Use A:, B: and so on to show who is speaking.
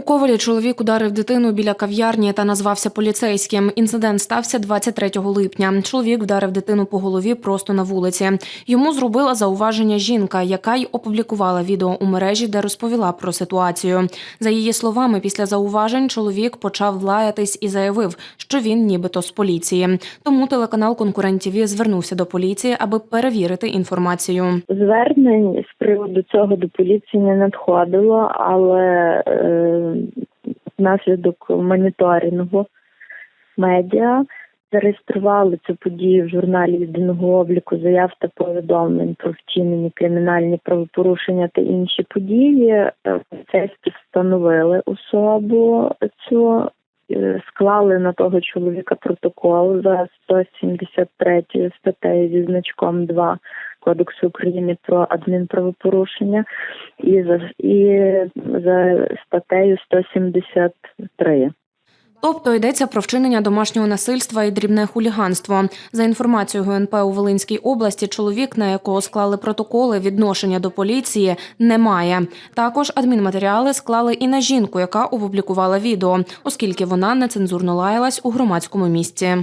A: У Ковалі чоловік ударив дитину біля кав'ярні та назвався поліцейським. Інцидент стався 23 липня. Чоловік вдарив дитину по голові просто на вулиці. Йому зробила зауваження жінка, яка й опублікувала відео у мережі, де розповіла про ситуацію. За її словами, після зауважень чоловік почав лаятись і заявив, що він нібито з поліції. Тому телеканал Конкурент ТІВІ звернувся до поліції, аби перевірити інформацію.
B: Звернень з приводу цього до поліції не надходило, але е, внаслідок моніторингу медіа зареєстрували цю подію в журналі єдиного обліку заяв та повідомлень про вчинені кримінальні правопорушення та інші події. Е, Поліцейські встановили особу цю. е, Склали на того чоловіка протокол за 173 статтею зі значком 2 Кодексу України про адмінправопорушення і за і за статтею 173.
A: Тобто йдеться про вчинення домашнього насильства і дрібне хуліганство. За інформацією ГНП у Волинській області, чоловік, на якого склали протоколи відношення до поліції, немає. Також адмінматеріали склали і на жінку, яка опублікувала відео, оскільки вона нецензурно лаялась у громадському місці.